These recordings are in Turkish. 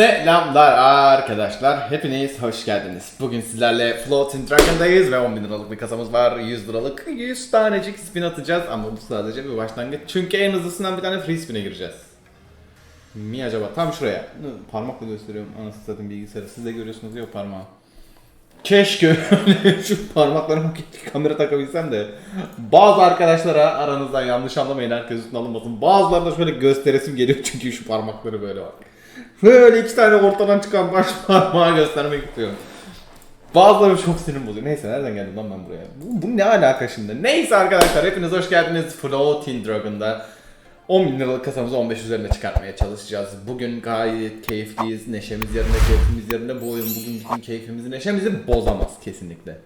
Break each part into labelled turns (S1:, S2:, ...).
S1: Selamlar arkadaşlar. Hepiniz hoş geldiniz. Bugün sizlerle Floating Dragon'dayız ve 10 bin liralık bir kasamız var. 100 liralık 100 tanecik spin atacağız ama bu sadece bir başlangıç. Çünkü en hızlısından bir tane free spin'e gireceğiz. Mi acaba? Tam şuraya. Parmakla gösteriyorum. Anasını satayım bilgisayarı. Siz de görüyorsunuz yok parmağı. Keşke şu parmaklarıma kamera takabilsem de bazı arkadaşlara aranızdan yanlış anlamayın herkes üstüne alınmasın. Bazılarına şöyle gösteresim geliyor çünkü şu parmakları böyle var. Böyle iki tane ortadan çıkan baş parmağı göstermek istiyorum. Bazıları çok sinir bozuyor. Neyse nereden geldim lan ben buraya? Bu, bu ne alaka şimdi? Neyse arkadaşlar hepiniz hoş geldiniz Floating Dragon'da. 10 bin liralık kasamızı 15 üzerine çıkartmaya çalışacağız. Bugün gayet keyifliyiz. Neşemiz yerinde, keyfimiz yerinde. Bu oyun bugün bizim keyfimizi, neşemizi bozamaz kesinlikle.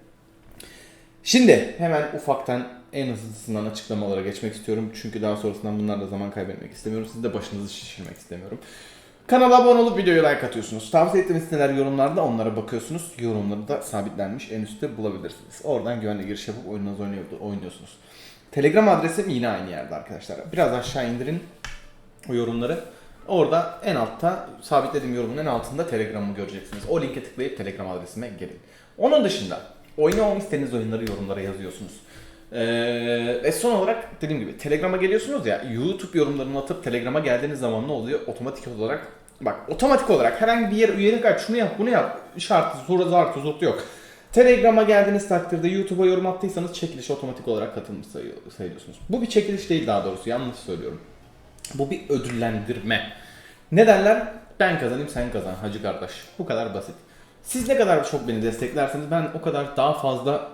S1: Şimdi hemen ufaktan en hızlısından açıklamalara geçmek istiyorum. Çünkü daha sonrasından bunlarla zaman kaybetmek istemiyorum. Siz de başınızı şişirmek istemiyorum. Kanala abone olup videoyu like atıyorsunuz. Tavsiye ettiğim siteler yorumlarda onlara bakıyorsunuz. Yorumları da sabitlenmiş en üstte bulabilirsiniz. Oradan güvenli giriş yapıp oyununuzu oynuyor- oynuyorsunuz. Telegram adresim yine aynı yerde arkadaşlar. Biraz aşağı indirin o yorumları. Orada en altta sabitlediğim yorumun en altında Telegram'ı göreceksiniz. O linke tıklayıp Telegram adresime gelin. Onun dışında oynamamı istediğiniz oyunları yorumlara yazıyorsunuz. Ee, ve son olarak dediğim gibi Telegram'a geliyorsunuz ya YouTube yorumlarını atıp Telegram'a geldiğiniz zaman ne oluyor? Otomatik olarak bak otomatik olarak herhangi bir yere üyelik aç şunu yap bunu yap şartı soru zartı zurtu yok. Telegram'a geldiğiniz takdirde YouTube'a yorum attıysanız çekilişe otomatik olarak katılmış sayı- sayılıyorsunuz. Bu bir çekiliş değil daha doğrusu yanlış söylüyorum. Bu bir ödüllendirme. Ne derler? Ben kazanayım sen kazan hacı kardeş. Bu kadar basit. Siz ne kadar çok beni desteklerseniz ben o kadar daha fazla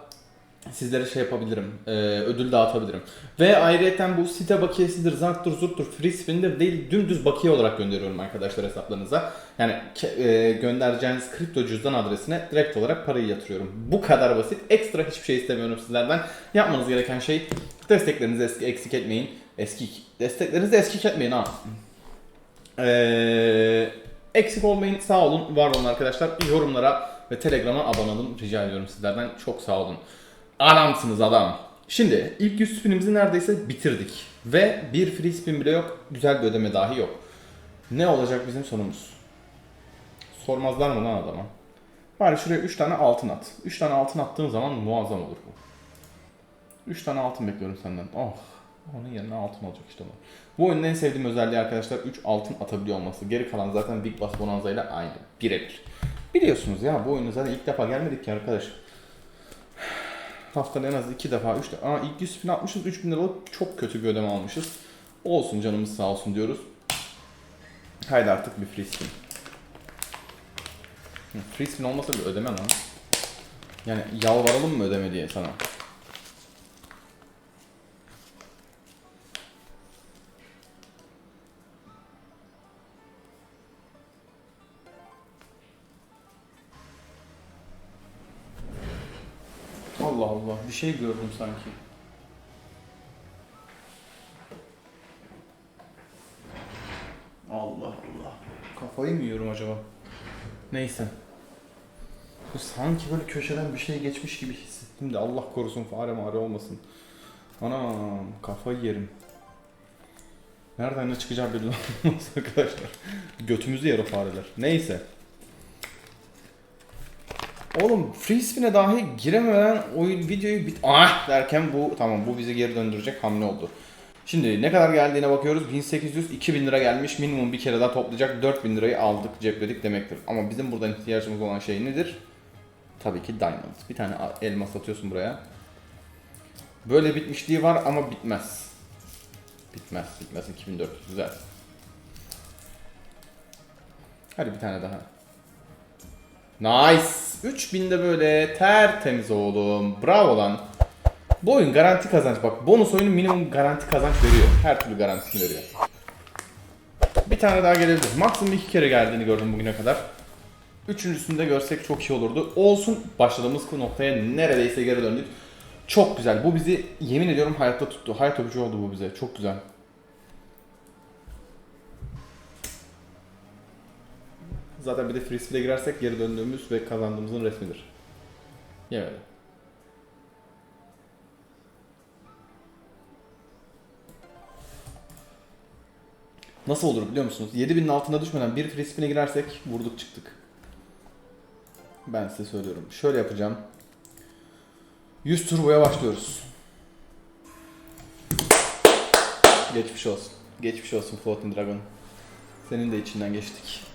S1: sizlere şey yapabilirim, e, ödül dağıtabilirim. Ve ayrıyeten bu site bakiyesidir, zarttır, zurttur, free spin'dir değil, dümdüz bakiye olarak gönderiyorum arkadaşlar hesaplarınıza. Yani e, göndereceğiniz kripto cüzdan adresine direkt olarak parayı yatırıyorum. Bu kadar basit. Ekstra hiçbir şey istemiyorum sizlerden. Yapmanız gereken şey desteklerinizi eski, eksik etmeyin. Eski desteklerinizi eksik etmeyin ha. Ee, eksik olmayın, sağ olun, var olun arkadaşlar. Yorumlara ve Telegram'a abone olun rica ediyorum sizlerden. Çok sağ olun. Adamsınız adam. Şimdi ilk 100 spinimizi neredeyse bitirdik. Ve bir free spin bile yok. Güzel bir ödeme dahi yok. Ne olacak bizim sonumuz? Sormazlar mı lan adama? Bari şuraya 3 tane altın at. 3 tane altın attığın zaman muazzam olur bu. 3 tane altın bekliyorum senden. Oh. Onun yerine altın olacak işte bu. Bu oyunun en sevdiğim özelliği arkadaşlar 3 altın atabiliyor olması. Geri kalan zaten Big Boss Bonanza ile aynı. Birebir. Biliyorsunuz ya bu oyunu zaten ilk defa gelmedik ki arkadaş. Haftada en az 2 defa 3 defa. Aa ilk 100 spin atmışız 3000 liralık çok kötü bir ödeme almışız. Olsun canımız sağ olsun diyoruz. Haydi artık bir Free spin olmasa bir ödeme lan. Yani yalvaralım mı ödeme diye sana. Allah Allah bir şey gördüm sanki. Allah Allah. Kafayı mı yiyorum acaba? Neyse. Bu sanki böyle köşeden bir şey geçmiş gibi hissettim de Allah korusun fare mare olmasın. Anam kafayı yerim. Nereden ne çıkacağı belli olmaz arkadaşlar. Götümüzü yer o fareler. Neyse. Oğlum free spin'e dahi giremeden oyun videoyu bit ah derken bu tamam bu bizi geri döndürecek hamle oldu. Şimdi ne kadar geldiğine bakıyoruz. 1800 2000 lira gelmiş. Minimum bir kere daha toplayacak 4000 lirayı aldık cepledik demektir. Ama bizim buradan ihtiyacımız olan şey nedir? Tabii ki diamond. Bir tane elmas atıyorsun buraya. Böyle bitmişliği var ama bitmez. Bitmez, bitmez 2400 güzel. Hadi bir tane daha. Nice. 3000'de böyle tertemiz oğlum. Bravo lan. Bu oyun garanti kazanç. Bak bonus oyunu minimum garanti kazanç veriyor. Her türlü garantisini veriyor. Bir tane daha gelebilir. Maksimum iki kere geldiğini gördüm bugüne kadar. Üçüncüsünü de görsek çok iyi olurdu. Olsun başladığımız noktaya neredeyse geri döndük. Çok güzel. Bu bizi yemin ediyorum hayatta tuttu. Hayat öpücü oldu bu bize. Çok güzel. Zaten bir de spin'e girersek geri döndüğümüz ve kazandığımızın resmidir. Yemedi. Nasıl olur biliyor musunuz? 7000'in altına düşmeden bir spin'e girersek vurduk çıktık. Ben size söylüyorum. Şöyle yapacağım. 100 turboya başlıyoruz. Geçmiş olsun. Geçmiş olsun Floating Dragon. Senin de içinden geçtik.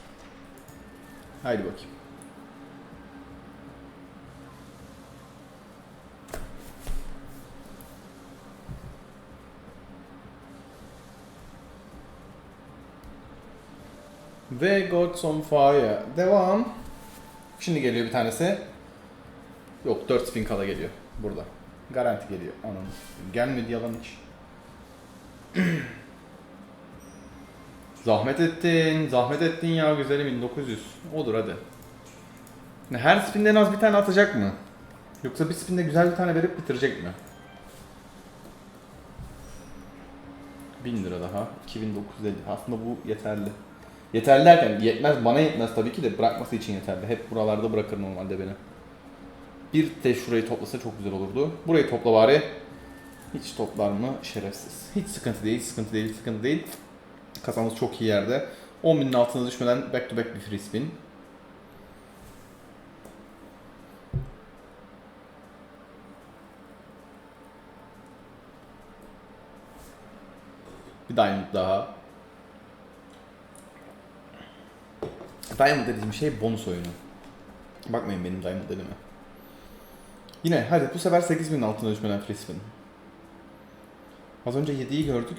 S1: Haydi bakayım. Ve Gods on Fire. Devam. Şimdi geliyor bir tanesi. Yok 4 spin kala geliyor burada. Garanti geliyor. Anam. Gelmedi yalan hiç. zahmet ettin. Zahmet ettin ya güzelim 1900. Odur hadi. Her spinde en az bir tane atacak mı? Yoksa bir spinde güzel bir tane verip bitirecek mi? 1000 lira daha. 2950. Aslında bu yeterli. Yeterli derken yetmez bana yetmez tabii ki de bırakması için yeterli. Hep buralarda bırakır normalde beni. Bir de şurayı toplasa çok güzel olurdu. Burayı topla bari. Hiç toplar mı? Şerefsiz. Hiç sıkıntı değil, sıkıntı değil, sıkıntı değil. Kasamız çok iyi yerde. 10.000'in altına düşmeden back to back bir free spin. Bir diamond daha. Diamond dediğim şey bonus oyunu. Bakmayın benim diamond dediğime. Yine hadi bu sefer 8000'in altına düşmeden free spin. Az önce 7'yi gördük.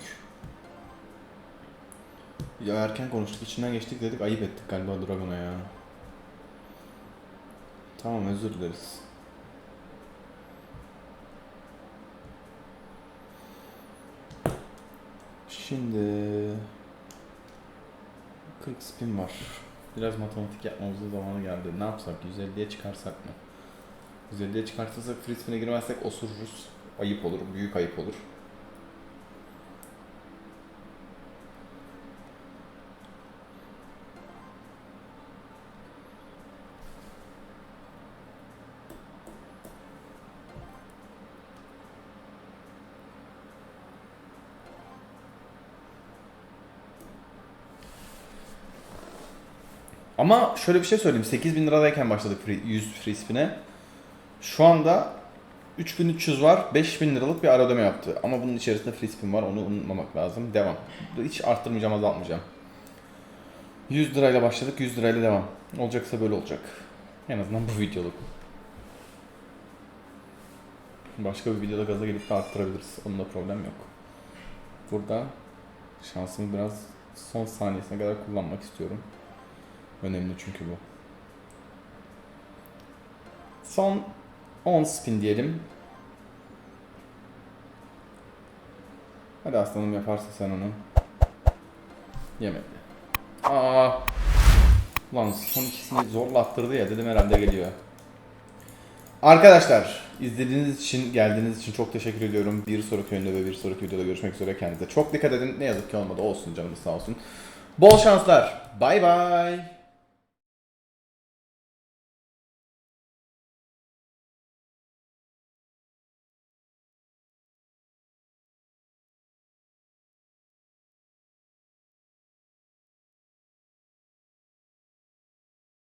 S1: Ya erken konuştuk, içinden geçtik dedik, ayıp ettik galiba Dragon'a ya. Tamam özür dileriz. Şimdi 40 spin var. Biraz matematik yapmamızın zamanı geldi. Ne yapsak? 150'ye çıkarsak mı? 150'ye çıkartırsak free spin'e girmezsek osururuz. Ayıp olur, büyük ayıp olur. Ama şöyle bir şey söyleyeyim. 8000 liradayken başladık free, 100 free spin'e. Şu anda 3300 var. 5000 liralık bir ara ödeme yaptı. Ama bunun içerisinde free spin var. Onu unutmamak lazım. Devam. Hiç arttırmayacağım, azaltmayacağım. 100 lirayla başladık. 100 lirayla devam. Olacaksa böyle olacak. En azından bu videoluk. Başka bir videoda gaza gelip de arttırabiliriz. Onunla problem yok. Burada şansımı biraz son saniyesine kadar kullanmak istiyorum. Önemli çünkü bu. Son 10 spin diyelim. Hadi aslanım yaparsın sen onu. Yemedi. Aa. Ulan son ikisini zorla attırdı ya dedim herhalde geliyor. Arkadaşlar izlediğiniz için geldiğiniz için çok teşekkür ediyorum. Bir sonraki oyunda ve bir sonraki videoda görüşmek üzere kendinize. Çok dikkat edin. Ne yazık ki olmadı. Olsun canımız sağ olsun. Bol şanslar. Bay bay.